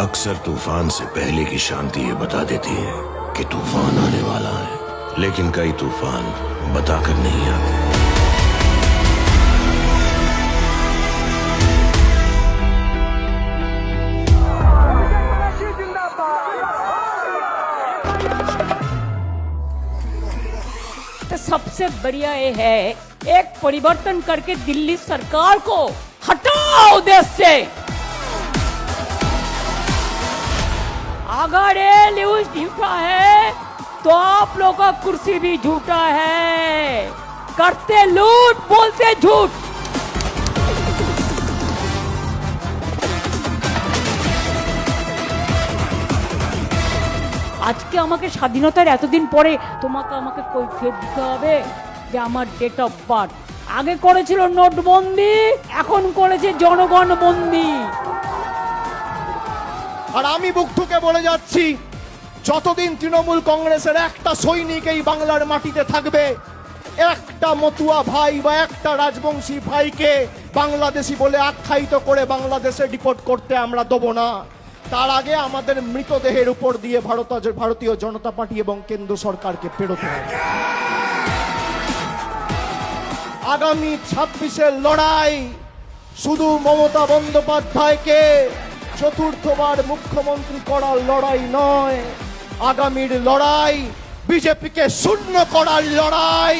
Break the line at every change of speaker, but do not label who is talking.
अक्सर तूफ़ान से पहले की शांति ये बता देती है कि तूफ़ान आने वाला है। लेकिन कई तूफ़ान बताकर नहीं आते।
तो सबसे बढ़िया ये है, एक परिवर्तन करके दिल्ली सरकार को हटाओ देश से। अगर ये न्यूज झूठा है तो आप लोग का कुर्सी भी झूठा है करते लूट बोलते झूठ আজকে আমাকে স্বাধীনতার এতদিন পরে তোমাকে আমাকে কৈফিয়ত দিতে হবে যে আমার ডেট অফ বার্থ আগে করেছিল নোটবন্দি এখন করেছে জনগণ বন্দি
আর আমি বুক ঠুকে বলে যাচ্ছি, যতদিন তৃণমূল কংগ্রেসের একটা সৈনিক এই বাংলার মাটিতে থাকবে, একটা মতুয়া ভাই বা একটা রাজবংশী ভাইকে বাংলাদেশি বলে আখ্যায়িত করে বাংলাদেশে ডিপোর্ট করতে আমরা দেবো না। তার আগে আমাদের মৃতদেহের উপর দিয়ে ভারত ভারতীয় জনতা পার্টি এবং কেন্দ্র সরকারকে পেরোতে হবে। আগামী ছাব্বিশের লড়াই শুধু মমতা বন্দ্যোপাধ্যায়কে চতুর্থবার মুখ্যমন্ত্রী করার লড়াই নয়। আগামীর লড়াই বিজেপিকে শূন্য করার লড়াই।